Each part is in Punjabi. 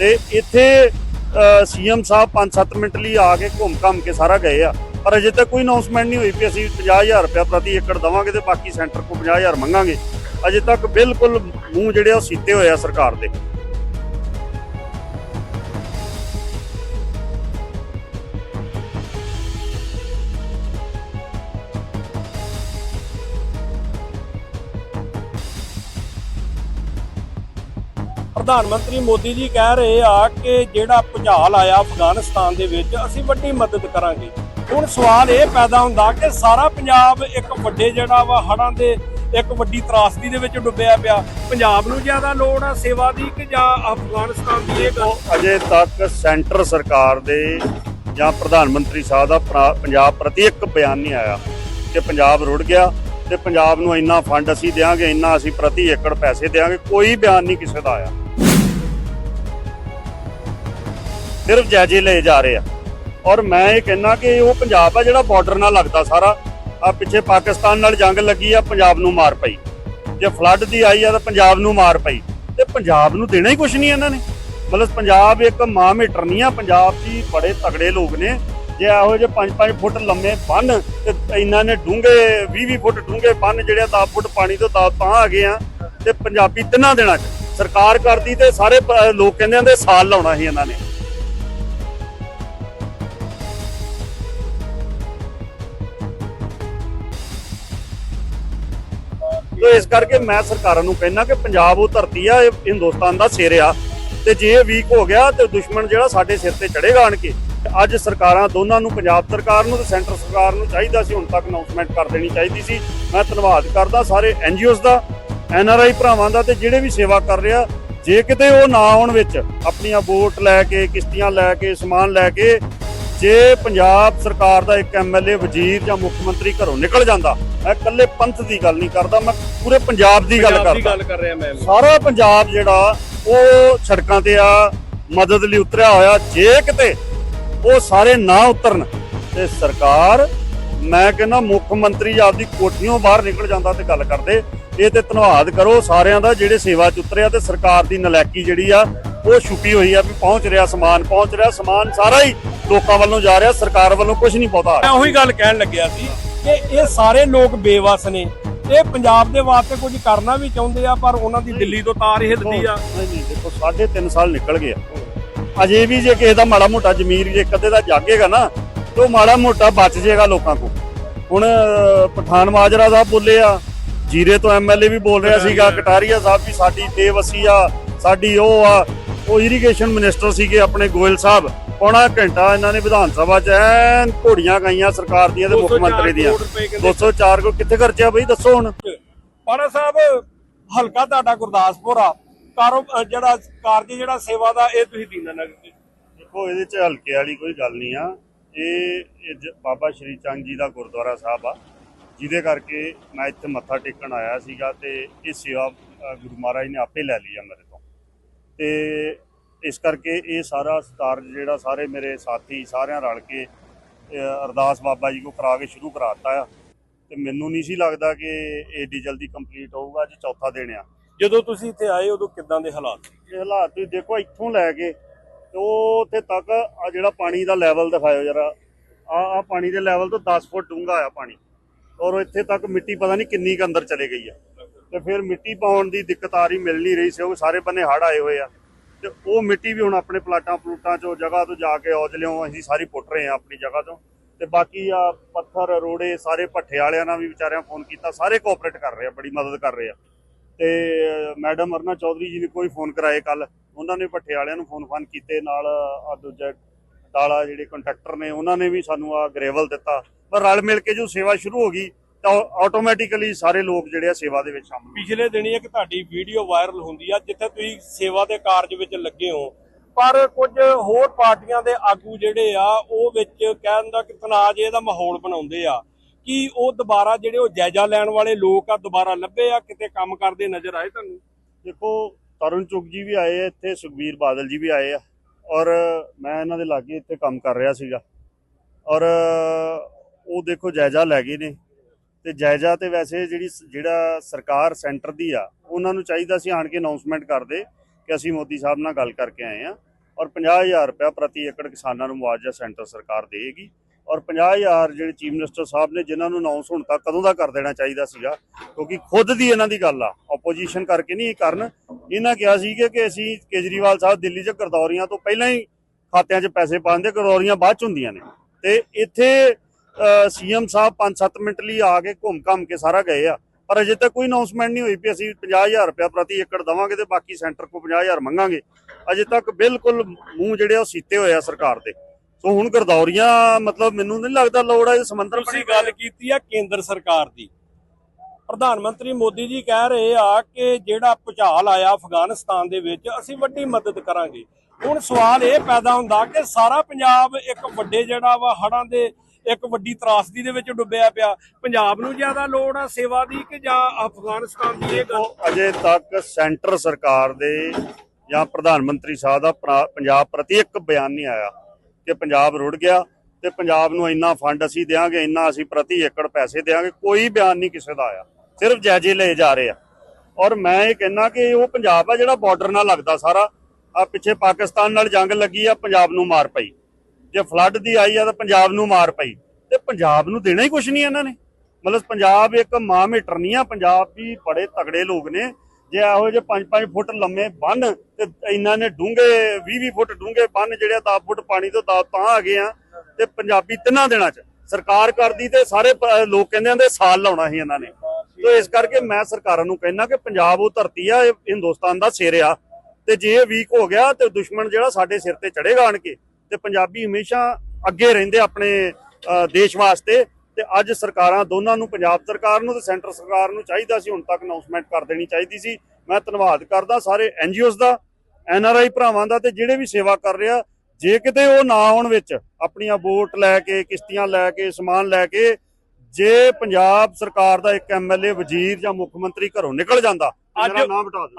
ਤੇ ਇੱਥੇ ਸੀਐਮ ਸਾਹਿਬ 5-7 ਮਿੰਟ ਲਈ ਆ ਕੇ ਘੁੰਮ ਘੰਮ ਕੇ ਸਾਰਾ ਗਏ ਆ। ਪਰ ਅਜੇ ਤੱਕ ਕੋਈ ਅਨਾਉਂਸਮੈਂਟ ਨਹੀਂ ਹੋਈ ਵੀ ਅਸੀਂ 50000 ਰੁਪਏ ਪ੍ਰਤੀ ਏਕੜ ਦਵਾਂਗੇ ਤੇ ਬਾਕੀ ਸੈਂਟਰ ਕੋ 50000 ਮੰਗਾਂਗੇ। ਅਜੇ ਤੱਕ ਬਿਲਕੁਲ ਮੂੰਹ ਜਿਹੜੇ ਆ ਉਹ ਸੀਤੇ ਹੋਏ ਆ ਸਰਕਾਰ ਦੇ। ਪ੍ਰਧਾਨ ਮੰਤਰੀ ਮੋਦੀ ਜੀ ਕਹਿ ਰਹੇ ਆ ਕਿ ਜਿਹੜਾ ਭੁਚਾਲ ਆਇਆ ਅਫਗਾਨਿਸਤਾਨ ਦੇ ਵਿੱਚ, ਅਸੀਂ ਵੱਡੀ ਮਦਦ ਕਰਾਂਗੇ। ਹੁਣ ਸਵਾਲ ਇਹ ਪੈਦਾ ਹੁੰਦਾ ਕਿ ਸਾਰਾ ਪੰਜਾਬ ਇੱਕ ਵੱਡੇ ਜਿਹੜਾ ਵਾ ਹੜ੍ਹਾਂ ਦੇ ਇੱਕ ਵੱਡੀ ਤਰਾਸਦੀ ਦੇ ਵਿੱਚ ਡੁੱਬਿਆ ਪਿਆ। ਪੰਜਾਬ ਨੂੰ ਜ਼ਿਆਦਾ ਲੋੜ ਆ ਸੇਵਾ ਦੀ ਕਿ ਜਾਂ ਅਫਗਾਨਿਸਤਾਨ ਦੀ ਇਹ ਗੱਲ? ਅਜੇ ਤੱਕ ਸੈਂਟਰ ਸਰਕਾਰ ਦੇ ਜਾਂ ਪ੍ਰਧਾਨ ਮੰਤਰੀ ਸਾਹਿਬ ਦਾ ਪੰਜਾਬ ਪ੍ਰਤੀ ਇੱਕ ਬਿਆਨ ਨਹੀਂ ਆਇਆ ਕਿ ਪੰਜਾਬ ਰੁੜ ਗਿਆ। ਤੇ ਪੰਜਾਬ ਨੂੰ ਇੰਨਾ ਫੰਡ ਅਸੀਂ ਦੇਵਾਂਗੇ ਇੰਨਾ ਅਸੀਂ ਪ੍ਰਤੀ ਏਕੜ ਪੈਸੇ ਦੇਵਾਂਗੇ ਕੋਈ ਬਿਆਨ ਨਹੀਂ ਕਿਸੇ ਦਾ ਆਇਆ। ਸਿਰਫ ਜਾਇਜ਼ੇ ਲਏ ਜਾ ਰਹੇ ਆ। ਔਰ ਮੈਂ ਇਹ ਕਹਿਣਾ ਕਿ ਉਹ ਪੰਜਾਬ ਆ ਜਿਹੜਾ ਬਾਰਡਰ ਨਾਲ ਲੱਗਦਾ ਸਾਰਾ। ਆ ਪਿੱਛੇ ਪਾਕਿਸਤਾਨ ਨਾਲ ਜੰਗ ਲੱਗੀ ਆ, ਪੰਜਾਬ ਨੂੰ ਮਾਰ ਪਈ। ਜੇ ਫਲੱਡ ਦੀ ਆਈ ਆ ਤਾਂ ਪੰਜਾਬ ਨੂੰ ਮਾਰ ਪਈ। ਤੇ ਪੰਜਾਬ ਨੂੰ ਦੇਣਾ ਹੀ ਕੁਝ ਨਹੀਂ ਇਹਨਾਂ ਨੇ। ਮਤਲਬ ਪੰਜਾਬ ਇੱਕ ਮਾਂ ਮੀਟਰ ਨਹੀਂ ਆ, ਪੰਜਾਬ ਦੀ ਬੜੇ ਤਗੜੇ ਲੋਕ ਨੇ। ਜੇ ਇਹੋ ਜਿਹੇ 5-5 ਫੁੱਟ ਲੰਮੇ ਬੰਨ ਤੇ ਇਹਨਾਂ ਨੇ ਡੂੰਘੇ 20-20 ਫੁੱਟ ਡੂੰਘੇ ਬੰਨ ਜਿਹੜੇ 10 ਫੁੱਟ ਪਾਣੀ ਤੋਂ ਤਾਂ ਤਾਂ ਆ ਗਏ ਆ ਤੇ ਪੰਜਾਬੀ ਤਿੰਨਾਂ ਦਿਨਾਂ ਚ ਸਰਕਾਰ ਕਰਦੀ ਤੇ ਸਾਰੇ ਲੋਕ ਕਹਿੰਦੇ ਆਂਦੇ ਸਾਲ ਲਾਉਣਾ ਸੀ ਇਹਨਾਂ ਨੇ। ਤੇ ਇਸ ਕਰਕੇ ਮੈਂ ਸਰਕਾਰਾਂ ਨੂੰ ਕਹਿਣਾ ਕਿ ਪੰਜਾਬ ਉਹ ਧਰਤੀ ਆ, ਇਹ ਹਿੰਦੁਸਤਾਨ ਦਾ ਸਿਰ ਆ। ਤੇ ਜੇ ਇਹ ਵੀਕ ਹੋ ਗਿਆ ਤੇ ਦੁਸ਼ਮਣ ਜਿਹੜਾ ਸਾਡੇ ਸਿਰ ਤੇ ਚੜੇਗਾ ਆਣ ਕੇ ਅੱਜ ਸਰਕਾਰਾਂ ਦੋਨਾਂ ਨੂੰ ਪੰਜਾਬ ਸਰਕਾਰ ਨੂੰ ਤੇ ਸੈਂਟਰ ਸਰਕਾਰ ਨੂੰ ਚਾਹੀਦਾ ਸੀ ਹੁਣ ਤੱਕ ਅਨਾਉਂਸਮੈਂਟ ਕਰ ਦੇਣੀ ਚਾਹੀਦੀ ਸੀ। ਮੈਂ ਧੰਨਵਾਦ ਕਰਦਾ ਸਾਰੇ ਐਨਜੀਓਜ਼ ਦਾ ਐਨਆਰਆਈ ਭਰਾਵਾਂ ਦਾ ਤੇ ਜਿਹੜੇ ਵੀ ਸੇਵਾ ਕਰ ਰਿਹਾ। ਜੇ ਕਿਤੇ ਉਹ ਨਾ ਆਉਣ ਵਿੱਚ ਆਪਣੀਆਂ ਵੋਟ ਲੈ ਕੇ ਕਿਸ਼ਤੀਆਂ ਲੈ ਕੇ ਸਮਾਨ ਲੈ ਕੇ ਜੇ ਪੰਜਾਬ ਸਰਕਾਰ ਦਾ ਇੱਕ ਐਮਐਲਏ ਵਜ਼ੀਰ ਜਾਂ ਮੁੱਖ ਮੰਤਰੀ ਘਰੋਂ ਨਿਕਲ ਜਾਂਦਾ ਮੈਂ ਇਕੱਲੇ ਪੰਥ ਦੀ ਗੱਲ ਨਹੀਂ ਕਰਦਾ ਮੈਂ ਪੂਰੇ ਪੰਜਾਬ ਦੀ ਗੱਲ ਕਰਦਾ। ਗੱਲ ਕਰ ਰਿਹਾ ਮੈਂ ਵੀ। ਸਾਰਾ ਪੰਜਾਬ ਜਿਹੜਾ ਉਹ ਸੜਕਾਂ ਤੇ ਆ ਮਦਦ ਲਈ ਉਤਰਿਆ ਹੋਇਆ ਜੇ ਕਿਤੇ ਉਹ ਸਾਰੇ ਨਾ ਉਤਰਨ। ਤੇ ਸਰਕਾਰ ਮੈਂ ਕਹਿੰਦਾ ਮੁੱਖ ਮੰਤਰੀ ਆਪਦੀ ਕੋਠੀਓਂ ਬਾਹਰ ਨਿਕਲ ਜਾਂਦਾ ਤੇ ਗੱਲ ਕਰਦੇ। ਇਹ ਤੇ ਧੰਨਵਾਦ ਕਰੋ ਸਾਰਿਆਂ ਦਾ ਜਿਹੜੇ ਸੇਵਾ ਚ ਉਤਰਿਆ ਤੇ ਸਰਕਾਰ ਦੀ ਨਲਾਇਕੀ ਜਿਹੜੀ ਆ ਉਹ ਛੁਪੀ ਹੋਈ ਆ ਵੀ ਪਹੁੰਚ ਰਿਹਾ ਸਮਾਨ ਪਹੁੰਚ ਰਿਹਾ ਸਮਾਨ ਸਾਰਾ ਹੀ ਲੋਕਾਂ ਵੱਲੋਂ ਜਾ ਰਿਹਾ ਸਰਕਾਰ ਵੱਲੋਂ ਕੁਝ ਨਹੀਂ ਰਿਹਾ। ਮੈਂ ਉਹੀ ਗੱਲ ਕਹਿਣ ਲੱਗਿਆ ਸੀ ਕਿ ਇਹ ਸਾਰੇ ਲੋਕ ਬੇਵਸ ਨੇ। ਇਹ ਪੰਜਾਬ ਦੇ ਵਾਸਤੇ ਕੁਝ ਕਰਨਾ ਵੀ ਚਾਹੁੰਦੇ ਆ ਪਰ ਉਹਨਾਂ ਦੀ ਦਿੱਲੀ ਤੋਂ ਤਾਰ ਹਿੱਲਦੀ ਆ। ਨਹੀਂ ਨਹੀਂ ਦੇਖੋ ਸਾਢੇ ਤਿੰਨ ਸਾਲ ਨਿਕਲ ਗਏ ਆ। ਅਜੇ ਵੀ ਜੇ ਕਿਸੇ ਦਾ ਮਾੜਾ ਮੋਟਾ ਜ਼ਮੀਰ ਜੇ ਕਦੇ ਦਾ ਜਾਗੇਗਾ ਨਾ ਤੇ ਉਹ ਮਾੜਾ ਮੋਟਾ ਬਚ ਜਾਏਗਾ ਲੋਕਾਂ ਕੋ ਹੁਣ ਪਠਾਨ ਮਾਜਰਾ ਸਾਹਿਬ ਬੋਲੇ ਆ ਜੀਰੇ ਤੋਂ ਐਮਐਲਏ ਵੀ ਬੋਲ ਰਿਹਾ ਸੀਗਾ ਕਟਾਰੀਆ। ਸਾਹਿਬ ਵੀ ਸਾਡੀ ਬੇਵਸੀ ਆ ਸਾਡੀ ਉਹ ਆ ਉਹ ਇਰੀਗੇਸ਼ਨ ਮਿਨਿਸਟਰ ਸੀਗੇ ਆਪਣੇ ਗੋਇਲ ਸਾਹਿਬ। ਪੌਣਾ ਘੰਟਾ ਇਹਨਾਂ ਨੇ ਵਿਧਾਨ ਸਭਾ 'ਚ ਐਨ ਘੋੜੀਆਂ ਗਾਈਆਂ ਸਰਕਾਰ ਦੀਆਂ ਤੇ ਮੁੱਖ 204 ਮੰਤਰੀ ਦੀਆਂ। ਕਰੋੜ ਰੁਪਏ ਕਹਿੰਦੇ 204 ਕੋ ਕਿੱਥੇ ਖਰਚਿਆ ਬਈ? ਦੱਸੋ ਹੁਣ। ਪਾਰਾ ਸਾਹਿਬ ਹਲਕਾ ਤੁਹਾਡਾ ਗੁਰਦਾਸਪੁਰ ਆ। ਕਾਰੋ ਜਿਹੜਾ ਕਾਰਜ ਜਿਹੜਾ ਸੇਵਾ ਦਾ ਇਹ ਤੁਸੀਂ ਦੀਨਾ ਨਗਰ ਦੇ ਦੇਖੋ, ਇਹਦੇ ਚ ਹਲਕੇ ਵਾਲੀ ਕੋਈ ਗੱਲ ਨਹੀਂ ਆ। ਇਹ ਜ- ਬਾਬਾ ਸ਼੍ਰੀ ਚੰਦ ਜੀ ਦਾ ਗੁਰਦੁਆਰਾ ਸਾਹਿਬ ਆ, ਜਿਹਦੇ ਕਰਕੇ ਮੈਂ ਇੱਥੇ ਮੱਥਾ ਟੇਕਣ ਆਇਆ ਸੀਗਾ ਤੇ ਇਹ ਸੇਵਾ ਗੁਰੂ ਮਹਾਰਾਜ ਨੇ ਆਪੇ ਲੈ ਲਈ ਆ ਮੇਰੇ ਤੋਂ। ਤੇ ਇਸ ਕਰਕੇ ਇਹ ਸਾਰਾ ਸਟਾਰ ਜਿਹੜਾ ਸਾਰੇ ਮੇਰੇ ਸਾਥੀ ਸਾਰਿਆਂ ਰਲ ਕੇ ਅਰਦਾਸ ਬਾਬਾ ਜੀ ਕੋ ਕਰਾ ਕੇ ਸ਼ੁਰੂ ਕਰਾਤਾ ਆ। ਤੇ ਮੈਨੂੰ ਨਹੀਂ ਸੀ ਲੱਗਦਾ ਕਿ ਏਡੀ ਜਲਦੀ ਕੰਪਲੀਟ ਹੋਊਗਾ, ਅੱਜ ਚੌਥਾ ਦਿਨ ਆ। ਜਦੋਂ ਤੁਸੀਂ ਇੱਥੇ ਆਏ, ਉਦੋਂ ਕਿੱਦਾਂ ਦੇ ਹਾਲਾਤ? ਇਹ ਹਾਲਾਤ ਤੁਸੀਂ ਦੇਖੋ, ਇੱਥੋਂ ਲੈ ਕੇ ਤੇ ਉਹ ਉੱਥੇ ਤੱਕ ਆ ਜਿਹੜਾ ਪਾਣੀ ਦਾ ਲੈਵਲ ਦਿਖਾਇਓ ਜਰਾ। ਆ ਆ ਪਾਣੀ ਦੇ ਲੈਵਲ ਤੋਂ 10 ਫੁੱਟ ਡੂੰਘਾ ਆ ਪਾਣੀ। ਔਰ ਇੱਥੇ ਤੱਕ ਮਿੱਟੀ ਪਤਾ ਨਹੀਂ ਕਿੰਨੀ ਕੁ ਅੰਦਰ ਚਲੇ ਗਈ ਆ। ਤੇ ਫਿਰ ਮਿੱਟੀ ਪਾਉਣ ਦੀ ਦਿੱਕਤ ਆ ਰਹੀ, ਮਿਲ ਨਹੀਂ ਰਹੀ ਸੀ, ਉਹ ਸਾਰੇ ਬੰਨੇ ਹੜ ਆਏ ਹੋਏ ਆ। ਤੇ ਉਹ ਮਿੱਟੀ ਵੀ ਹੁਣ ਆਪਣੇ ਪਲਾਟਾਂ ਪਲੂਟਾਂ ਚੋਂ ਜਗ੍ਹਾ ਤੋਂ ਜਾ ਕੇ ਔਜਲਿਓਂ ਅਸੀਂ ਸਾਰੀ ਪੁੱਟ ਰਹੇ ਆ ਆਪਣੀ ਜਗ੍ਹਾ ਤੋਂ। ਤੇ ਬਾਕੀ ਆ ਪੱਥਰ, ਰੋੜੇ, ਸਾਰੇ ਭੱਠੇ ਵਾਲਿਆਂ ਨਾਲ ਵੀ ਵਿਚਾਰਿਆਂ ਫੋਨ ਕੀਤਾ, ਸਾਰੇ ਕੋਆਪਰੇਟ ਕਰ ਰਹੇ ਆ, ਬੜੀ ਮਦਦ ਕਰ ਰਹੇ ਆ। ਤੇ ਮੈਡਮ ਅਰਨਾ ਚੌਧਰੀ ਜੀ ਨੇ ਕੋਈ ਫੋਨ ਕਰਾਏ ਕੱਲ ਉਹਨਾਂ ਨੇ ਭੱਠੇ ਵਾਲਿਆਂ ਨੂੰ ਫੋਨ ਫਾਨ ਕੀਤੇ, ਨਾਲ ਆ ਦੂਜਾ ਡਾਲਾ ਜਿਹੜੇ ਕੰਟਰੈਕਟਰ ਨੇ, ਉਹਨਾਂ ਨੇ ਵੀ ਸਾਨੂੰ ਆ ਗ੍ਰੇਵਲ ਦਿੱਤਾ। ਪਰ ਰਲ ਮਿਲ ਕੇ ਜੋ ਸੇਵਾ ਸ਼ੁਰੂ ਹੋ ਗਈ, ਤਾਂ ਆਟੋਮੈਟਿਕਲੀ ਸਾਰੇ ਲੋਕ ਜਿਹੜੇ ਆ ਸੇਵਾ ਦੇ ਵਿੱਚ ਸ਼ਾਮਲ ਪਿਛਲੇ ਦਿਨੀ ਇੱਕ ਤੁਹਾਡੀ ਵੀਡੀਓ ਵਾਇਰਲ ਹੁੰਦੀ ਆ, ਜਿੱਥੇ ਤੁਸੀਂ ਸੇਵਾ ਦੇ ਕਾਰਜ ਵਿੱਚ ਲੱਗੇ ਹੋ। ਪਰ ਕੁਝ ਹੋਰ ਪਾਰਟੀਆਂ ਦੇ ਆਗੂ ਜਿਹੜੇ ਆ, ਉਹ ਵਿੱਚ ਕਹਿਣ ਦਾ ਕਿ ਤਨਾਜ ਇਹਦਾ ਮਾਹੌਲ ਬਣਾਉਂਦੇ ਆ। ਕਿ ਉਹ ਦੁਬਾਰਾ ਜਿਹੜੇ ਉਹ ਜਾਇਜ਼ਾ ਲੈਣ ਵਾਲੇ ਲੋਕ ਆ, ਦੁਬਾਰਾ ਲੱਭੇ ਆ, ਕਿਤੇ ਕੰਮ ਕਰਦੇ ਨਜ਼ਰ ਆਏ ਤੁਹਾਨੂੰ? ਦੇਖੋ, ਤਰੁਣ ਚੁਗ ਜੀ ਵੀ ਆਏ ਆ, ਇੱਥੇ ਸੁਖਬੀਰ ਬਾਦਲ ਜੀ ਵੀ ਆਏ ਆ, ਔਰ ਮੈਂ ਇਹਨਾਂ ਦੇ ਲਾਗੇ ਇੱਥੇ ਕੰਮ ਕਰ ਰਿਹਾ ਸੀਗਾ। ਔਰ ਉਹ ਦੇਖੋ, ਜਾਇਜ਼ਾ ਲੈ ਗਏ ਨੇ। ਤੇ ਜਾਇਜ਼ਾ ਤੇ ਵੈਸੇ ਜਿਹੜੀ ਜਿਹੜਾ ਸਰਕਾਰ ਸੈਂਟਰ ਦੀ ਆ, ਉਹਨਾਂ ਨੂੰ ਚਾਹੀਦਾ ਸੀ ਆਣ ਕੇ ਅਨਾਉਂਸਮੈਂਟ ਕਰਦੇ ਕਿ ਅਸੀਂ ਮੋਦੀ ਸਾਹਿਬ ਨਾਲ ਗੱਲ ਕਰਕੇ ਆਏ ਆ। ਔਰ 50000 ਰੁਪਏ ਪ੍ਰਤੀ ਏਕੜ ਕਿਸਾਨਾਂ ਨੂੰ ਮੁਆਵਜ਼ਾ ਸੈਂਟਰ ਸਰਕਾਰ ਦੇਗੀ ਔਰ 50000 ਜਿਹੜੇ ਚੀਫ ਮਿਨਿਸਟਰ ਸਾਹਿਬ ਨੇ, ਜਿਨ੍ਹਾਂ ਨੂੰ ਅਨਾਉਂਸ ਹੁਣ ਤੱਕ ਕਦੋਂ ਦਾ ਕਰ ਦੇਣਾ ਚਾਹੀਦਾ ਸੀਗਾ, ਕਿਉਂਕਿ ਖੁਦ ਦੀ ਇਹਨਾਂ ਦੀ ਗੱਲ ਆ ਆਪੋਜੀਸ਼ਨ ਕਰਕੇ ਨਹੀਂ ਇਹ ਕਰਨ। ਇਹਨਾਂ ਕਿਹਾ ਸੀ ਕਿ ਅਸੀਂ ਕੇਜਰੀਵਾਲ ਸਾਹਿਬ ਦਿੱਲੀ 'ਚ ਗਰਦੌਰੀਆਂ ਤੋਂ ਪਹਿਲਾਂ ਹੀ ਖਾਤਿਆਂ 'ਚ ਪੈਸੇ ਪਾਉਂਦੇ ਕਰਦੌਰੀਆਂ ਬਾਅਦ 'ਚ ਹੁੰਦੀਆਂ ਨੇ। ਤੇ ਇੱਥੇ ਸੀਐਮ ਸਾਹਿਬ 5-7 ਮਿੰਟ ਲਈ ਆ ਕੇ ਘੁੰਮ ਘੰਮ ਕੇ ਸਾਰਾ ਗਏ ਆ। ਪਰ ਅਜੇ ਤੱਕ ਕੋਈ ਅਨਾਉਂਸਮੈਂਟ ਨਹੀਂ ਹੋਈ ਵੀ ਅਸੀਂ 50000 ਰੁਪਏ ਪ੍ਰਤੀ ਏਕੜ ਦਵਾਂਗੇ ਤੇ ਬਾਕੀ ਸੈਂਟਰ ਕੋ 50000 ਮੰਗਾਂਗੇ। ਅਜੇ ਤੱਕ ਬਿਲਕੁਲ ਮੂੰਹ ਜਿਹੜੇ ਉਹ ਸੀਤੇ ਹੋਏ ਆ ਸਰਕਾਰ ਦੇ। ਸੋ ਹੁਣ ਗਰਦੌਰੀਆਂ ਮਤਲਬ ਮੈਨੂੰ ਨਹੀਂ ਲੱਗਦਾ ਲੋੜ ਹੈ ਸਮੁੰਦਰ ਤੁਸੀਂ ਗੱਲ ਕੀਤੀ ਆ ਕੇਂਦਰ ਸਰਕਾਰ ਦੀ। ਪ੍ਰਧਾਨ ਮੰਤਰੀ ਮੋਦੀ ਜੀ ਕਹਿ ਰਹੇ ਆ ਕਿ ਜਿਹੜਾ ਭੁਚਾਲ ਆਇਆ ਅਫਗਾਨਿਸਤਾਨ ਦੇ ਵਿੱਚ ਅਸੀਂ ਵੱਡੀ ਮਦਦ ਕਰਾਂਗੇ। ਹੁਣ ਸਵਾਲ ਇਹ ਪੈਦਾ ਹੁੰਦਾ ਕਿ ਸਾਰਾ ਪੰਜਾਬ ਇੱਕ ਵੱਡੇ ਜਿਹੜਾ ਵਾ ਹੜਾਂ ਦੇ ਇੱਕ ਵੱਡੀ ਤਰਾਸਦੀ ਦੇ ਵਿੱਚ ਡੁੱਬਿਆ ਪਿਆ। ਪੰਜਾਬ ਨੂੰ ਜ਼ਿਆਦਾ ਲੋੜ ਆ ਸੇਵਾ ਦੀ ਕਿ ਜਾਂ ਅਫਗਾਨਿਸਤਾਨ ਦੀ ਇਹ ਗੱਲ? ਅਜੇ ਤੱਕ ਸੈਂਟਰ ਸਰਕਾਰ ਦੇ ਜਾਂ ਪ੍ਰਧਾਨ ਮੰਤਰੀ ਸਾਹਿਬ ਦਾ ਪੰਜਾਬ ਪ੍ਰਤੀ ਇੱਕ ਬਿਆਨ ਨਹੀਂ ਆਇਆ। ਕਿ ਪੰਜਾਬ ਰੁੜ ਗਿਆ ਤੇ ਪੰਜਾਬ ਨੂੰ ਇੰਨਾ ਫੰਡ ਅਸੀਂ ਦੇਵਾਂਗੇ ਇੰਨਾ ਅਸੀਂ ਪ੍ਰਤੀ ਏਕੜ ਪੈਸੇ ਦੇਵਾਂਗੇ ਕੋਈ ਬਿਆਨ ਨਹੀਂ ਕਿਸੇ ਦਾ ਆਇਆ। ਸਿਰਫ ਜਾਇਜ਼ੇ ਲਏ ਜਾ ਰਹੇ ਆ। ਔਰ ਮੈਂ ਇਹ ਕਹਿੰਨਾ ਕਿ ਉਹ ਪੰਜਾਬ ਆ ਜਿਹੜਾ ਬਾਰਡਰ ਨਾਲ ਲੱਗਦਾ ਸਾਰਾ। ਆ ਪਿੱਛੇ ਪਾਕਿਸਤਾਨ ਨਾਲ ਜੰਗ ਲੱਗੀ ਆ, ਪੰਜਾਬ ਨੂੰ ਮਾਰ ਪਈ। ਜੇ ਫਲੱਡ ਦੀ ਆਈ ਆ ਤਾਂ ਪੰਜਾਬ ਨੂੰ ਮਾਰ ਪਈ। ਤੇ ਪੰਜਾਬ ਨੂੰ ਦੇਣਾ ਹੀ ਕੁਝ ਨਹੀਂ ਇਹਨਾਂ ਨੇ। ਮਤਲਬ ਪੰਜਾਬ ਇੱਕ ਮਾਂ ਮੀਟਰ ਨਹੀਂ ਆ, ਪੰਜਾਬ ਵੀ ਬੜੇ ਤਗੜੇ ਲੋਕ ਨੇ। ਜੇ ਇਹੋ ਜਿਹੇ 5-5 ਫੁੱਟ ਲੰਮੇ ਬੰਨ ਤੇ ਇਹਨਾਂ ਨੇ ਡੂੰਘੇ 20-20 ਫੁੱਟ ਡੂੰਘੇ ਬੰਨ ਜਿਹੜੇ 10 ਫੁੱਟ ਪਾਣੀ ਤੋਂ ਤਾਂ ਆ ਗਏ ਆ ਤੇ ਪੰਜਾਬੀ ਤਿੰਨਾਂ ਦਿਨਾਂ ਚ ਸਰਕਾਰ ਕਰਦੀ ਤੇ ਸਾਰੇ ਲੋਕ ਕਹਿੰਦੇ ਆਂਦੇ ਸਾਲ ਲਾਉਣਾ ਸੀ ਇਹਨਾਂ ਨੇ। ਤੇ ਇਸ ਕਰਕੇ ਮੈਂ ਸਰਕਾਰਾਂ ਨੂੰ ਕਹਿਣਾ ਕਿ ਪੰਜਾਬ ਉਹ ਧਰਤੀ ਆ, ਇਹ ਹਿੰਦੁਸਤਾਨ ਦਾ ਸਿਰ ਆ। ਤੇ ਜੇ ਇਹ ਵੀਕ ਹੋ ਗਿਆ ਤੇ ਦੁਸ਼ਮਣ ਜਿਹੜਾ ਸਾਡੇ ਸਿਰ ਤੇ ਚੜੇਗਾ ਆਣ ਕੇ ਤੇ ਪੰਜਾਬੀ ਹਮੇਸ਼ਾ ਅੱਗੇ ਰਹਿੰਦੇ ਆਪਣੇ ਦੇਸ਼ ਵਾਸਤੇ ਤੇ ਅੱਜ ਸਰਕਾਰਾਂ ਦੋਨਾਂ ਨੂੰ ਪੰਜਾਬ ਸਰਕਾਰ ਨੂੰ ਤੇ ਸੈਂਟਰ ਸਰਕਾਰ ਨੂੰ ਚਾਹੀਦਾ ਸੀ ਹੁਣ ਤੱਕ ਅਨਾਉਂਸਮੈਂਟ ਕਰ ਦੇਣੀ ਚਾਹੀਦੀ ਸੀ। ਮੈਂ ਧੰਨਵਾਦ ਕਰਦਾ ਸਾਰੇ ਐਨਜੀਓਜ਼ ਦਾ ਐਨਆਰਆਈ ਭਰਾਵਾਂ ਦਾ ਤੇ ਜਿਹੜੇ ਵੀ ਸੇਵਾ ਕਰ ਰਿਹਾ ਜੇ ਕਿਤੇ ਉਹ ਨਾ ਆਉਣ ਵਿੱਚ ਆਪਣੀਆਂ ਬੋਟ ਲੈ ਕੇ ਕਿਸ਼ਤੀਆਂ ਲੈ ਕੇ ਸਮਾਨ ਲੈ ਕੇ ਜੇ ਪੰਜਾਬ ਸਰਕਾਰ ਦਾ ਇੱਕ ਐਮਐਲਏ ਵਜ਼ੀਰ ਜਾਂ ਮੁੱਖ ਮੰਤਰੀ ਘਰੋਂ ਨਿਕਲ ਜਾਂਦਾ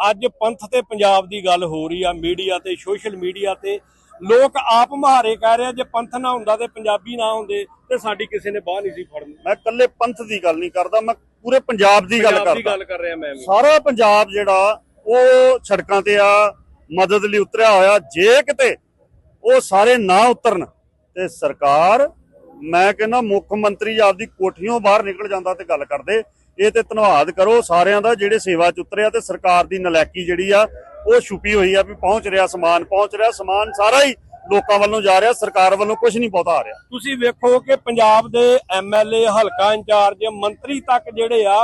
ਅੱਜ ਪੰਥ ਤੇ ਪੰਜਾਬ ਦੀ ਗੱਲ ਹੋ ਰਹੀ ਆ ਮੀਡੀਆ ਤੇ ਸੋਸ਼ਲ ਮੀਡੀਆ ਤੇ ਲੋਕ ਆਪ ਮਹਾਰੇ ਕਹਿ ਰਹੇ ਜੇ ਪੰਥ ਨਾ ਹੁੰਦਾ ਤੇ ਪੰਜਾਬੀ ਨਾ ਹੁੰਦੇ ਤੇ ਸਾਡੀ ਕਿਸੇ ਨੇ ਬਾਹ ਨਹੀਂ ਸੀ ਫੜਨੀ। ਮੈਂ ਇਕੱਲੇ ਪੰਥ ਦੀ ਗੱਲ ਨਹੀਂ ਕਰਦਾ ਮੈਂ ਪੂਰੇ ਪੰਜਾਬ ਦੀ ਗੱਲ ਕਰਦਾ। ਗੱਲ ਕਰ ਰਿਹਾ ਮੈਂ ਸਾਰਾ ਪੰਜਾਬ ਜਿਹੜਾ ਉਹ ਸੜਕਾਂ ਤੇ ਆ ਮਦਦ ਲਈ ਉਤਰਿਆ ਹੋਇਆ ਜੇ ਕਿਤੇ ਉਹ ਸਾਰੇ ਨਾ ਉਤਰਨ ਤੇ ਸਰਕਾਰ ਮੈਂ ਕਹਿੰਦਾ ਮੁੱਖ ਮੰਤਰੀ ਆਪਦੀ ਕੋਠੀਓਂ ਬਾਹਰ ਨਿਕਲ ਜਾਂਦਾ ਤੇ ਗੱਲ ਕਰਦੇ। ਇਹ ਤੇ ਧੰਨਵਾਦ ਕਰੋ ਸਾਰਿਆਂ ਦਾ ਜਿਹੜੇ ਸੇਵਾ ਚ ਉਤਰਿਆ ਤੇ ਸਰਕਾਰ ਦੀ ਨਲਾਇਕੀ ਜਿਹੜੀ ਆ ਉਹ ਛੁਪੀ ਹੋਈ ਆ ਵੀ ਪਹੁੰਚ ਰਿਹਾ ਸਮਾਨ ਪਹੁੰਚ ਰਿਹਾ ਸਮਾਨ ਸਾਰਾ ਹੀ ਲੋਕਾਂ ਵੱਲੋਂ ਜਾ ਰਿਹਾ ਸਰਕਾਰ ਵੱਲੋਂ ਕੁਝ ਨਹੀਂ ਬਹੁਤਾ ਆ ਰਿਹਾ। ਤੁਸੀਂ ਵੇਖੋ ਕਿ ਪੰਜਾਬ ਦੇ ਐਮਐਲਏ ਹਲਕਾ ਇੰਚਾਰਜ ਮੰਤਰੀ ਤੱਕ ਜਿਹੜੇ ਆ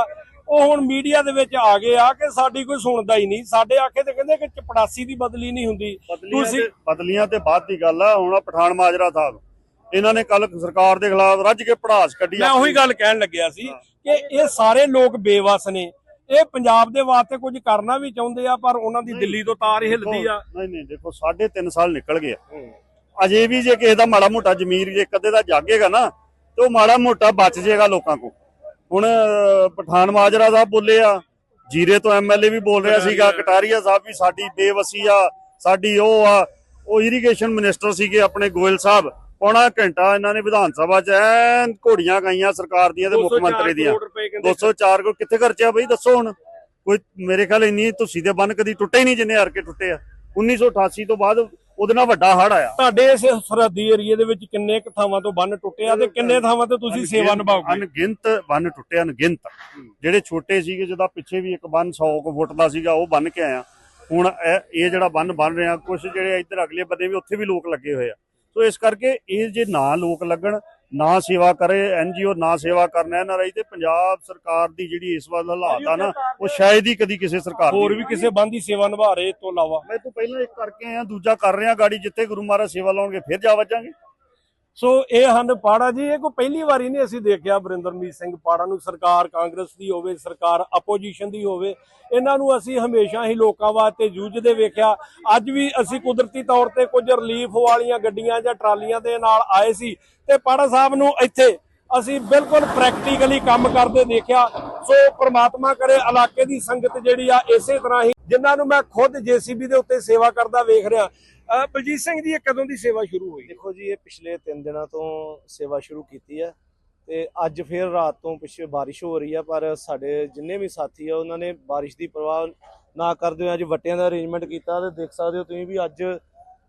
ਉਹ ਹੁਣ ਮੀਡੀਆ ਦੇ ਵਿੱਚ ਆ ਗਏ ਆ ਕਿ ਸਾਡੀ ਕੋਈ ਸੁਣਦਾ ਹੀ ਨਹੀਂ। ਸਾਡੇ ਆਖੇ ਤੇ ਕਹਿੰਦੇ ਕਿ ਚਪੜਾਸੀ ਦੀ ਬਦਲੀ ਨਹੀਂ ਹੁੰਦੀ। ਤੁਸੀਂ- ਬਦਲੀਆਂ ਤੇ ਬਾਅਦ ਦੀ ਗੱਲ ਆ ਹੁਣ ਪਠਾਨ ਮਾਜਰਾ ਸਾਹਿਬ। ਇਹਨਾਂ ਨੇ ਕੱਲ ਸਰਕਾਰ ਦੇ ਖਿਲਾਫ ਰੱਜ ਕੇ ਪੜਾਸ ਕੱਢੀ ਮੈਂ ਉਹੀ ਗੱਲ ਕਹਿਣ ਲੱਗਿਆ ਸੀ ਕਿ ਇਹ ਸਾਰੇ ਲੋਕ ਬੇਵਸ ਨੇ। ਇਹ ਪੰਜਾਬ ਦੇ ਵਾਸਤੇ ਕੁਝ ਕਰਨਾ ਵੀ ਚਾਹੁੰਦੇ ਆ ਪਰ ਉਹਨਾਂ ਦੀ ਦਿੱਲੀ ਤੋਂ ਤਾਰ ਹਿੱਲਦੀ ਆ। ਨਹੀਂ ਨਹੀਂ ਦੇਖੋ 3.5 ਸਾਲ ਨਿਕਲ ਗਏ ਆ। ਅਜੇ ਵੀ ਜੇ ਕਿਸੇ ਦਾ ਮਾੜਾ ਮੋਟਾ ਜ਼ਮੀਰ ਜੇ ਕਦੇ ਦਾ ਜਾਗੇਗਾ ਨਾ ਤੇ ਉਹ ਮਾੜਾ ਮੋਟਾ ਬਚ ਜਾਏਗਾ ਲੋਕਾਂ ਕੋ ਹੁਣ ਪਠਾਨ ਮਾਜਰਾ ਸਾਹਿਬ ਬੋਲੇ ਆ ਜੀਰੇ ਤੋਂ ਐਮਐਲਏ ਵੀ ਬੋਲ ਰਿਹਾ ਸੀਗਾ ਕਟਾਰੀਆ ਸਾਹਿਬ ਵੀ ਸਾਡੀ ਬੇਵਸੀ ਆ ਸਾਡੀ ਉਹ ਆ ਉਹ ਇਰੀਗੇਸ਼ਨ ਮਿਨਿਸਟਰ ਸੀਗੇ ਆਪਣੇ ਗੋਇਲ ਸਾਹਿਬ। ਪੌਣਾ ਘੰਟਾ ਇਹਨਾਂ ਨੇ ਵਿਧਾਨ ਸਭਾ 'ਚ ਐਨ ਘੋੜੀਆਂ ਗਾਈਆਂ ਸਰਕਾਰ ਦੀਆਂ ਤੇ ਮੁੱਖ 204 ਮੰਤਰੀ ਦੀਆਂ। ਕਰੋੜ ਰੁਪਏ ਕਹਿੰਦੇ 204 ਕੋ ਕਿੱਥੇ ਖਰਚਿਆ ਬਈ? ਦੱਸੋ ਹੁਣ। ਕੋਈ ਮੇਰੇ ਖਿਆਲ ਇੰਨੀ ਤੁਸੀਂ ਦੇ ਬੰਨ ਕਦੀ ਟੁੱਟੇ ਹੀ ਨਹੀਂ ਜਿੰਨੇ ਹਰ ਕੇ ਟੁੱਟੇ ਆ। 1988 ਤੋਂ ਬਾਅਦ ਉਹਦੇ ਨਾਲ ਵੱਡਾ ਹੜ ਆਇਆ। ਤੁਹਾਡੇ ਇਸ ਸਰਹੱਦੀ ਏਰੀਏ ਦੇ ਵਿੱਚ ਕਿੰਨੇ ਕੁ ਥਾਵਾਂ ਤੋਂ ਬੰਨ ਟੁੱਟੇ ਆ ਤੇ ਕਿੰਨੇ ਥਾਵਾਂ ਤੇ ਤੁਸੀਂ ਸੇਵਾ ਨਿਭਾਓਗੇ? ਅਣਗਿਣਤ ਬੰਨ ਟੁੱਟੇ ਅਣਗਿਣਤ। ਜਿਹੜੇ ਛੋਟੇ ਸੀਗੇ ਜਿਹਦਾ ਪਿੱਛੇ ਵੀ ਇੱਕ ਬੰਨ 100 ਕੁ ਫੁੱਟ ਦਾ ਸੀਗਾ ਉਹ ਬੰਨ ਕੇ ਆਇਆ। ਹੁਣ ਇਹ ਇਹ ਜਿਹੜਾ ਬੰਨ ਬਣ ਰਿਹਾ ਕੁਝ ਜਿਹੜੇ ਇੱਧਰ ਅਗਲੇ ਬੰਦੇ ਵੀ ਉੱਥੇ ਵੀ ਲੋਕ ਲੱਗੇ ਹੋਏ ਆ। ਸੋ ਇਸ ਕਰਕੇ ਇਹ ਜੇ ਨਾ ਲੋਕ ਲੱਗਣ ਨਾ ਸੇਵਾ ਕਰੇ ਐਨਜੀਓ ਨਾ ਸੇਵਾ ਕਰਨ ਐਨਆਰਆਈ ਤੇ ਪੰਜਾਬ ਸਰਕਾਰ ਦੀ ਜਿਹੜੀ ਇਸ ਵਾਰ ਹਾਲਾਤ ਆ ਨਾ ਉਹ ਸ਼ਾਇਦ ਹੀ ਕਦੀ ਕਿਸੇ ਸਰਕਾਰ ਹੋਰ ਵੀ ਕਿਸੇ ਬੰਦ ਦੀ ਸੇਵਾ ਨਿਭਾ ਰਹੇ ਤੋਂ ਇਲਾਵਾ। ਮੈਂ ਤੋਂ ਪਹਿਲਾਂ ਇੱਕ ਕਰਕੇ ਆਇਆ ਦੂਜਾ ਕਰ ਰਿਹਾ ਗਾੜੀ ਜਿੱਥੇ ਗੁਰੂ ਮਹਾਰਾਜ ਸੇਵਾ ਲਾਉਣਗੇ ਫਿਰ ਜਾ ਵੱਜਾਂਗੇ। ਸੋ ਇਹ ਹਨ ਪਾੜਾ ਜੀ, ਇਹ ਕੋਈ ਪਹਿਲੀ ਵਾਰੀ ਨਹੀਂ ਅਸੀਂ ਦੇਖਿਆ ਬਰਿੰਦਰਮੀਤ ਸਿੰਘ ਪਾੜਾ ਨੂੰ। ਸਰਕਾਰ ਕਾਂਗਰਸ ਦੀ ਹੋਵੇ, ਸਰਕਾਰ ਆਪੋਜੀਸ਼ਨ ਦੀ ਹੋਵੇ, ਇਹਨਾਂ ਨੂੰ ਅਸੀਂ ਹਮੇਸ਼ਾ ਹੀ ਲੋਕਾਂ ਵਾਸਤੇ ਜੂਝਦੇ ਵੇਖਿਆ। ਅੱਜ ਵੀ ਅਸੀਂ ਕੁਦਰਤੀ ਤੌਰ ਤੇ ਕੁਝ ਰਿਲੀਫ ਵਾਲੀਆਂ ਗੱਡੀਆਂ ਜਾਂ ਟਰਾਲੀਆਂ ਦੇ ਨਾਲ ਆਏ ਸੀ ਤੇ ਪਾੜਾ ਸਾਹਿਬ ਨੂੰ ਇੱਥੇ ਅਸੀਂ ਬਿਲਕੁਲ ਪ੍ਰੈਕਟੀਕਲੀ ਕੰਮ ਕਰਦੇ ਦੇਖਿਆ। ਸੋ ਪ੍ਰਮਾਤਮਾ ਕਰੇ ਇਲਾਕੇ ਦੀ ਸੰਗਤ ਜਿਹੜੀ ਆ ਇਸੇ ਤਰ੍ਹਾਂ ਹੀ, ਜਿਨ੍ਹਾਂ ਨੂੰ ਮੈਂ ਖੁਦ ਜੀਸੀਬੀ ਦੇ ਉੱਤੇ ਸੇਵਾ ਕਰਦਾ ਵੇਖ ਰਿਹਾ। ਬਲਜੀਤ ਸਿੰਘ ਜੀ, ਇਹ ਕਦੋਂ ਦੀ ਸੇਵਾ ਸ਼ੁਰੂ ਹੋਈ? ਦੇਖੋ ਜੀ, ਇਹ ਪਿਛਲੇ 3 ਦਿਨਾਂ ਤੋਂ ਸੇਵਾ ਸ਼ੁਰੂ ਕੀਤੀ ਹੈ ਤੇ ਅੱਜ ਫਿਰ ਰਾਤ ਤੋਂ ਪਿੱਛੇ ਬਾਰਿਸ਼ ਹੋ ਰਹੀ ਆ, ਪਰ ਸਾਡੇ ਜਿੰਨੇ ਵੀ ਸਾਥੀ ਆ, ਉਹਨਾਂ ਨੇ ਬਾਰਿਸ਼ ਦੀ ਪਰਵਾਹ ਨਾ ਕਰਦੇ ਹੋਏ ਅੱਜ ਵੱਟਿਆਂ ਦਾ ਅਰੇਂਜਮੈਂਟ ਕੀਤਾ ਤੇ ਦੇਖ ਸਕਦੇ ਹੋ ਤੁਸੀਂ ਵੀ ਅੱਜ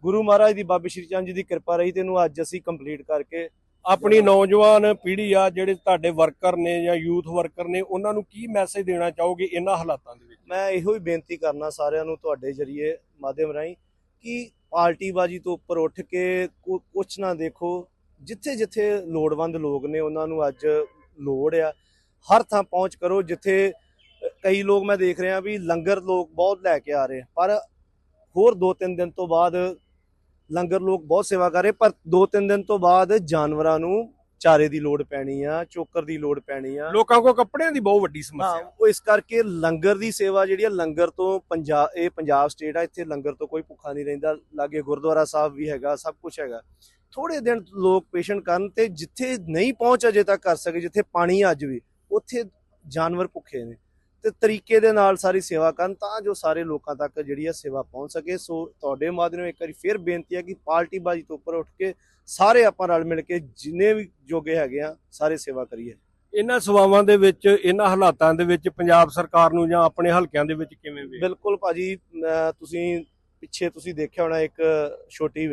ਗੁਰੂ ਮਹਾਰਾਜ ਦੀ ਬਾਬੇ ਸ਼੍ਰੀ ਚੰਦ ਜੀ ਦੀ ਕਿਰਪਾ ਰਹੀ, ਤੇ ਇਹਨੂੰ ਅੱਜ ਅਸੀਂ ਕੰਪਲੀਟ ਕਰਕੇ ਆਪਣੀ ਨੌਜਵਾਨ ਪੀੜ੍ਹੀ ਆ, ਜਿਹੜੇ ਤੁਹਾਡੇ ਵਰਕਰ ਨੇ ਜਾਂ ਯੂਥ ਵਰਕਰ ਨੇ, ਉਹਨਾਂ ਨੂੰ ਕੀ ਮੈਸੇਜ ਦੇਣਾ ਚਾਹੋਗੇ ਇਹਨਾਂ ਹਾਲਾਤਾਂ ਦੇ ਵਿੱਚ? ਮੈਂ ਇਹੋ ਹੀ ਬੇਨਤੀ ਕਰਨਾ ਸਾਰਿਆਂ ਨੂੰ ਤੁਹਾਡੇ ਜਰੀਏ, ਮਾਧਿਅਮ ਰਾਹੀਂ, ਕਿ ਪਾਰਟੀਬਾਜ਼ੀ ਤੋਂ ਉੱਪਰ ਉੱਠ ਕੇ ਕੁ- ਕੁਛ ਨਾ ਦੇਖੋ, ਜਿੱਥੇ ਜਿੱਥੇ ਲੋੜਵੰਦ ਲੋਕ ਨੇ, ਉਹਨਾਂ ਨੂੰ ਅੱਜ ਲੋੜ ਆ, ਹਰ ਥਾਂ ਪਹੁੰਚ ਕਰੋ, ਜਿੱਥੇ ਕਈ ਲੋਕ ਮੈਂ ਦੇਖ ਰਿਹਾ ਵੀ ਲੰਗਰ ਲੋਕ ਬਹੁਤ ਲੈ ਕੇ ਆ ਰਹੇ ਪਰ ਹੋਰ 2-3 ਦਿਨ ਤੋਂ ਬਾਅਦ ਲੰਗਰ ਲੋਕ ਬਹੁਤ ਸੇਵਾ ਕਰ ਰਹੇ ਪਰ 2-3 ਦਿਨ ਤੋਂ ਬਾਅਦ ਜਾਨਵਰਾਂ ਨੂੰ ਚਾਰੇ ਦੀ ਲੋੜ ਪੈਣੀ ਆ ਚੋਕਰ ਦੀ ਲੋੜ ਪੈਣੀ ਆ। ਲੋਕਾਂ ਕੋਲ ਕੱਪੜਿਆਂ ਦੀ ਬਹੁਤ ਵੱਡੀ ਹਾਂ ਸਮੱਸਿਆ। ਉਹ ਇਸ ਕਰਕੇ ਲੰਗਰ ਦੀ ਸੇਵਾ ਜਿਹੜੀ ਆ ਲੰਗਰ ਤੋਂ ਪੰਜਾਬ ਇਹ ਪੰਜਾਬ ਸਟੇਟ ਆ ਇੱਥੇ ਲੰਗਰ ਤੋਂ ਕੋਈ ਭੁੱਖਾ ਨਹੀਂ ਰਹਿੰਦਾ ਲਾਗੇ ਗੁਰਦੁਆਰਾ ਸਾਹਿਬ ਵੀ ਹੈਗਾ ਸਭ ਕੁਝ ਹੈਗਾ। ਥੋੜੇ ਦਿਨ ਲੋਕ ਪੇਸ਼ੈਂਟ ਕਰਨ ਤੇ ਜਿੱਥੇ ਨਹੀਂ ਪਹੁੰਚ ਅਜੇ ਤੱਕ ਕਰ ਸਕੇ ਜਿੱਥੇ ਪਾਣੀ ਅੱਜ ਵੀ ਉੱਥੇ ਜਾਨਵਰ ਭੁੱਖੇ ਨੇ। ਤੇ ਤਰੀਕੇ ਦੇ ਨਾਲ ਸਾਰੀ ਸੇਵਾ ਕਰਨ ਤਾਂ ਜੋ ਸਾਰੇ ਲੋਕਾਂ ਤੱਕ ਜਿਹੜੀ ਆ ਸੇਵਾ ਪਹੁੰਚ ਸਕੇ। ਸੋ ਤੁਹਾਡੇ ਮਾਧਿਅਮ ਇੱਕ ਵਾਰੀ ਫਿਰ ਬੇਨਤੀ ਹੈ ਕਿ ਪਾਰਟੀ ਬਾਜੀ ਤੋਂ ਉੱਪਰ ਉੱਠ ਕੇ ਸਾਰੇ ਆਪਾਂ ਰਲ ਮਿਲ ਕੇ ਜਿੰਨੇ ਵੀ ਜੋਗੇ ਹੈਗੇ ਆ ਸਾਰੇ ਸੇਵਾ ਕਰੀਏ। ਇਹਨਾਂ ਸੇਵਾਵਾਂ ਦੇ ਵਿੱਚ ਇਹਨਾਂ ਹਾਲਾਤਾਂ ਦੇ ਵਿੱਚ ਪੰਜਾਬ ਸਰਕਾਰ ਨੂੰ ਜਾਂ ਆਪਣੇ ਹਲਕਿਆਂ ਦੇ ਵਿੱਚ ਕਿਵੇਂ ਵੇ ਬਿਲਕੁਲ ਭਾਜੀ ਤੁਸੀਂ ਪਿੱਛੇ ਤੁਸੀਂ ਦੇਖਿਆ ਹੋਣਾ ਇੱਕ ਛੋਟੀ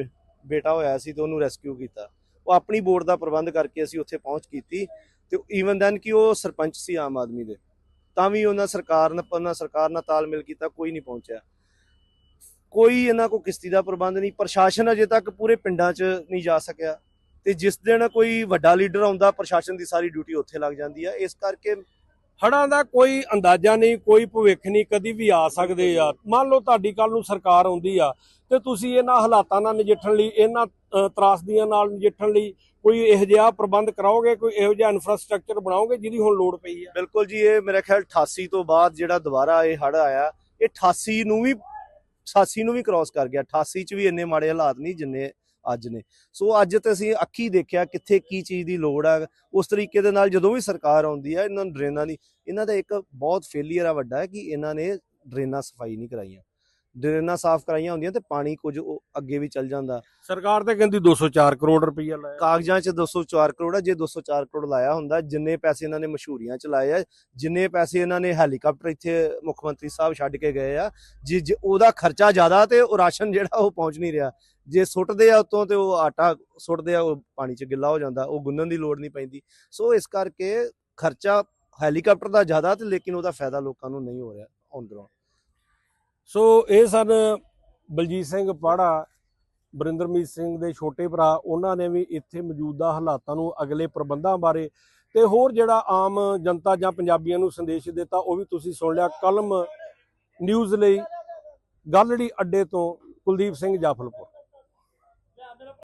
ਬੇਟਾ ਹੋਇਆ ਸੀ ਤੇ ਉਹਨੂੰ ਰੈਸਕਿਊ ਕੀਤਾ। ਉਹ ਆਪਣੀ ਬੋਰਡ ਦਾ ਪ੍ਰਬੰਧ ਕਰਕੇ ਅਸੀਂ ਉੱਥੇ ਪਹੁੰਚ ਕੀਤੀ ਤੇ ਈਵਨ ਦੈਨ ਕਿ ਉਹ ਸਰਪੰਚ ਸੀ ਆਮ ਆਦਮੀ ਦੇ। ਤਾਂ ਵੀ ਉਹਨਾਂ ਸਰਕਾਰ ਨਾਲ ਉਹਨਾਂ ਸਰਕਾਰ ਨਾਲ ਤਾਲਮੇਲ ਕੀਤਾ, ਕੋਈ ਨਹੀਂ ਪਹੁੰਚਿਆ। ਕੋਈ ਇਹਨਾਂ ਕੋ ਕਿਸ਼ਤੀ ਦਾ ਪ੍ਰਬੰਧ ਨਹੀਂ, ਪ੍ਰਸ਼ਾਸਨ ਅਜੇ ਤੱਕ ਪੂਰੇ ਪਿੰਡਾਂ 'ਚ ਨਹੀਂ ਜਾ ਸਕਿਆ। ਤੇ ਜਿਸ ਦਿਨ ਕੋਈ ਵੱਡਾ ਲੀਡਰ ਆਉਂਦਾ, ਪ੍ਰਸ਼ਾਸਨ ਦੀ ਸਾਰੀ ਡਿਊਟੀ ਉੱਥੇ ਲੱਗ ਜਾਂਦੀ ਆ। ਇਸ ਕਰਕੇ ਹੜਾਂ ਦਾ ਕੋਈ ਅੰਦਾਜ਼ਾ ਨਹੀਂ, ਕੋਈ ਭਵਿੱਖ ਨਹੀਂ, ਕਦੀ ਵੀ ਆ ਸਕਦੇ ਆ। ਮੰਨ ਲਓ ਤੁਹਾਡੀ ਕੱਲ ਨੂੰ ਸਰਕਾਰ ਆਉਂਦੀ ਆ ਤੇ ਤੁਸੀਂ ਇਹਨਾਂ ਹਾਲਾਤਾਂ ਨਾਲ ਨਜਿੱਠਣ ਲਈ, ਇਹਨਾਂ ਤਰਾਸਦੀਆਂ ਨਾਲ ਨਜਿੱਠਣ ਲਈ ਕੋਈ ਇਹੋ ਜਿਹਾ ਪ੍ਰਬੰਧ ਕਰਾਓਗੇ, ਕੋਈ ਇਹੋ ਜਿਹਾ ਇਨਫਰਾਸਟ੍ਰਕਚਰ ਬਣਾਓਗੇ ਜਿਹਦੀ ਹੁਣ ਲੋੜ ਪਈ ਆ? ਬਿਲਕੁਲ ਜੀ, ਇਹ ਮੇਰੇ ਖਿਆਲ 88 ਤੋਂ ਬਾਅਦ ਜਿਹੜਾ ਦੁਬਾਰਾ ਇਹ ਹੜ ਆਇਆ, ਇਹ 88 ਨੂੰ ਵੀ 86 ਨੂੰ ਵੀ ਕ੍ਰਾਸ ਕਰ ਗਿਆ। 88 ਚ ਵੀ ਇੰਨੇ ਮਾੜੇ ਹਾਲਾਤ ਨਹੀਂ, ਜਿੰਨੇ ਅੱਜ ਨੇ। ਸੋ ਅੱਜ ਤੇ ਅਸੀਂ ਅੱਖੀ ਦੇਖਿਆ ਕਿੱਥੇ ਕੀ ਚੀਜ਼ ਦੀ ਲੋੜ ਆ। ਉਸ ਤਰੀਕੇ ਦੇ ਨਾਲ ਜਦੋਂ ਵੀ ਸਰਕਾਰ ਆਉਂਦੀ ਹੈ ਇਹਨਾਂ ਨੂੰ ਡਰੇਨਾਂ ਦੀ, ਇਹਨਾਂ ਦਾ ਇੱਕ ਬਹੁਤ ਫੇਲੀਅਰ ਆ ਵੱਡਾ ਹੈ ਕਿ ਇਹਨਾਂ ਨੇ ਡਰੇਨਾਂ ਸਫ਼ਾਈ ਨਹੀਂ ਕਰਾਈਆਂ। ਡਰੇਨਾਂ ਸਾਫ਼ ਕਰਾਈਆਂ ਹੁੰਦੀਆਂ ਤੇ ਪਾਣੀ ਕੁਝ ਉਹ ਅੱਗੇ ਵੀ ਚੱਲ ਜਾਂਦਾ। ਸਰਕਾਰ ਤੇ ਕਹਿੰਦੀ 204 ਕਰੋੜ ਰੁਪਈਆ ਲਾਇਆ। ਕਾਗਜ਼ਾਂ 'ਚ 204 ਕਰੋੜ ਆ ਜੇ 204 ਕਰੋੜ ਲਾਇਆ ਹੁੰਦਾ ਜਿੰਨੇ ਪੈਸੇ ਇਹਨਾਂ ਨੇ ਮਸ਼ਹੂਰੀਆਂ 'ਚ ਲਾਏ ਆ ਜਿੰਨੇ ਪੈਸੇ ਇਹਨਾਂ ਨੇ ਹੈਲੀਕਾਪਟਰ ਇੱਥੇ ਮੁੱਖ ਮੰਤਰੀ ਸਾਹਿਬ ਛੱਡ ਕੇ ਗਏ ਆ ਜੇ ਜੇ ਉਹਦਾ ਖਰਚਾ ਜ਼ਿਆਦਾ ਤੇ ਉਹ ਰਾਸ਼ਨ ਜਿਹੜਾ ਉਹ ਪਹੁੰਚ ਨਹੀਂ ਰਿਹਾ। ਜੇ ਸੁੱਟਦੇ ਆ ਉਤੋਂ ਤੇ ਉਹ ਆਟਾ ਸੁੱਟਦੇ ਆ ਉਹ ਪਾਣੀ 'ਚ ਗਿੱਲਾ ਹੋ ਜਾਂਦਾ ਉਹ ਗੁੰਨਣ ਦੀ ਲੋੜ ਨਹੀਂ ਪੈਂਦੀ। ਸੋ ਇਸ ਕਰਕੇ ਖਰਚਾ ਹੈਲੀਕਾਪਟਰ ਦਾ ਜ਼ਿਆਦਾ ਤੇ ਲੇਕਿਨ ਉਹਦਾ ਫਾਇਦਾ ਲੋਕਾਂ ਨੂੰ ਨਹੀਂ ਹੋ ਰਿਹਾ ਅੰਦਰੋਂ ਸੋ ਇਹ ਸਨ ਬਲਜੀਤ ਸਿੰਘ ਪਾੜਾ ਬਰਿੰਦਰਮੀਤ ਸਿੰਘ ਦੇ ਛੋਟੇ ਭਰਾ, ਉਹਨਾਂ ਨੇ ਵੀ ਇੱਥੇ ਮੌਜੂਦਾ ਹਾਲਾਤਾਂ ਨੂੰ ਅਗਲੇ ਪ੍ਰਬੰਧਾਂ ਬਾਰੇ ਤੇ ਹੋਰ ਜਿਹੜਾ ਆਮ ਜਨਤਾ ਜਾਂ ਪੰਜਾਬੀਆਂ ਨੂੰ ਸੰਦੇਸ਼ ਦਿੱਤਾ, ਉਹ ਵੀ ਤੁਸੀਂ ਸੁਣ ਲਿਆ ਕਲਮ ਨਿਊਜ਼ ਲਈ ਗਾਲੜੀ ਅੱਡੇ ਤੋਂ ਕੁਲਦੀਪ ਸਿੰਘ ਜਾਫਲਪੁਰ।